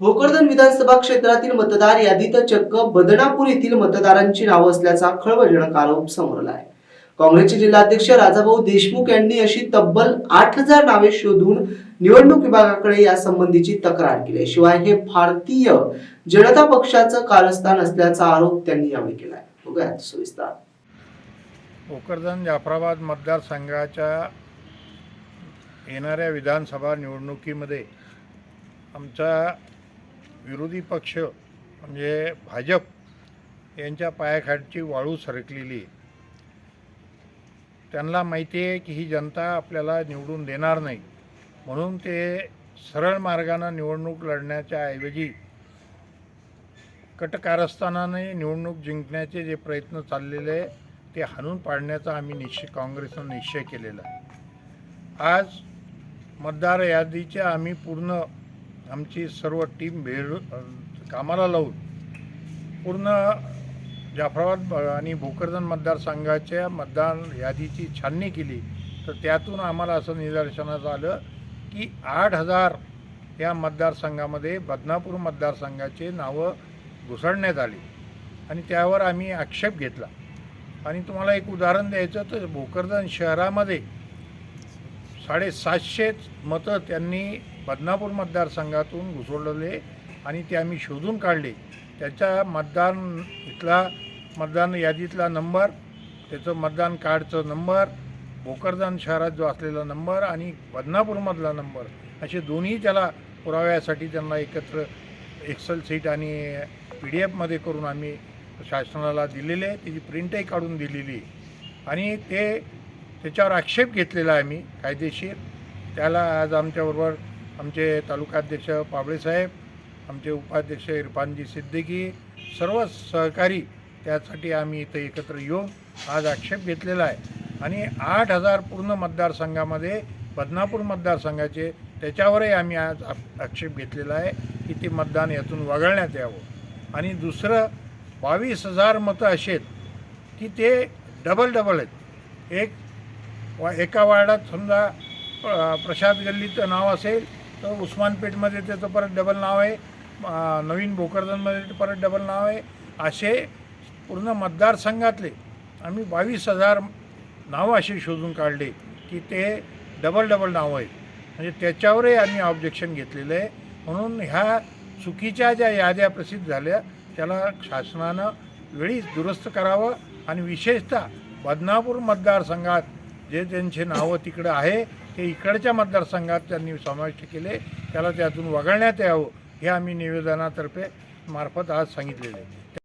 भोकरदन विधानसभा क्षेत्रातील मतदार यादीत चक्क बदनापूर येथील मतदारांची नावं असल्याचा खळबळजनक आरोप समोर आला आहे. काँग्रेसचे जिल्हाध्यक्ष राजाभाऊ देशमुख यांनी अशी तब्बल आठ हजार नावे शोधून निवडणूक विभागाकडे या संबंधीची तक्रार केली आहे. शिवाय हे भारतीय जनता पक्षाचं कारस्थान असल्याचा आरोप त्यांनी यावेळी केला आहे बघूयात सविस्तर. भोकरदन जाफराबाद मतदारसंघाच्या येणाऱ्या विधानसभा निवडणुकीमध्ये आमचा विरोधी पक्ष म्हणजे भाजप यांच्या पायाखालची वाळू सरकलेली. आहे त्यांना माहिती आहे की ही जनता आपल्याला निवडून देणार नाही. म्हणून ते सरळ मार्गानं निवडणूक लढण्याच्या ऐवजी कटकारस्थानाने निवडणूक जिंकण्याचे जे प्रयत्न चाललेले आहे ते हाणून पाडण्याचा आम्ही निश्चय काँग्रेसनं निश्चय केलेला आज मतदार यादीच्या आम्ही पूर्ण आमची सर्व टीम भेळ कामाला लावून पूर्ण जाफराबाद आणि भोकरदन मतदारसंघाच्या मतदान यादीची छाननी केली. तर त्यातून आम्हाला असं निदर्शनास आलं की आठ हजार या मतदारसंघामध्ये बदनापूर मतदारसंघाचे नावं घुसळण्यात आली आणि त्यावर आम्ही आक्षेप घेतला. आणि तुम्हाला एक उदाहरण द्यायचं तर भोकरदन शहरामध्ये साडेसातशे मतं त्यांनी बदनापूर मतदारसंघातून घुसळले आणि ते आम्ही शोधून काढले. त्याच्या मतदान इथला मतदान यादीतला नंबर त्याचं मतदान कार्डचं नंबर भोकरदान शहरात जो असलेला नंबर आणि बदनापूरमधला नंबर असे दोन्ही त्याला पुराव्यासाठी त्यांना एकत्र एक्सेल सीट आणि पी डी एफमध्ये करून आम्ही शासनाला दिलेले आहे त्याची प्रिंटही काढून दिलेली. आहे आणि ते त्याच्यावर आक्षेप घेतलेला आहे आम्ही कायदेशीर. त्याला आज आमच्याबरोबर आमचे तालुकाध्यक्ष पाबळेसाहेब आमचे उपाध्यक्ष इरफानजी सिद्दीकी सर्व सहकारी त्यासाठी आम्ही इथं एकत्र येऊन आज आक्षेप घेतलेला आहे. आणि आठ हजार पूर्ण मतदारसंघामध्ये बदनापूर मतदारसंघाचे त्याच्यावरही आम्ही आज आक्षेप घेतलेला आहे की ते मतदान यातून वगळण्यात यावं. आणि दुसरं बावीस हजार मतं अशी आहेत की ते डबल डबल आहेत. एक वा एका वार्डात समजा प्रसाद गल्लीचं नाव असेल तर उस्मानपेठमध्ये त्याचं परत डबल नाव आहे. नवीन भोकरदनमध्ये परत डबल नाव आहे. असे पूर्ण मतदारसंघातले आम्ही बावीस हजार नावं असे शोधून काढले की ते डबल डबल नावं आहेत. म्हणजे त्याच्यावरही आम्ही ऑब्जेक्शन घेतलेलं आहे. म्हणून ह्या चुकीच्या ज्या याद्या प्रसिद्ध झाल्या त्याला शासनानं वेळीच दुरुस्त करावं आणि विशेषतः बदनापूर मतदारसंघात जे त्यांचे नावं तिकडं आहे हे इकडच्या मतदारसंघात त्यांनी समाविष्ट केले. त्याला त्यातून वगळण्यात यावं हे आम्ही निवेदनातर्फे मार्फत आज सांगितलेले आहे.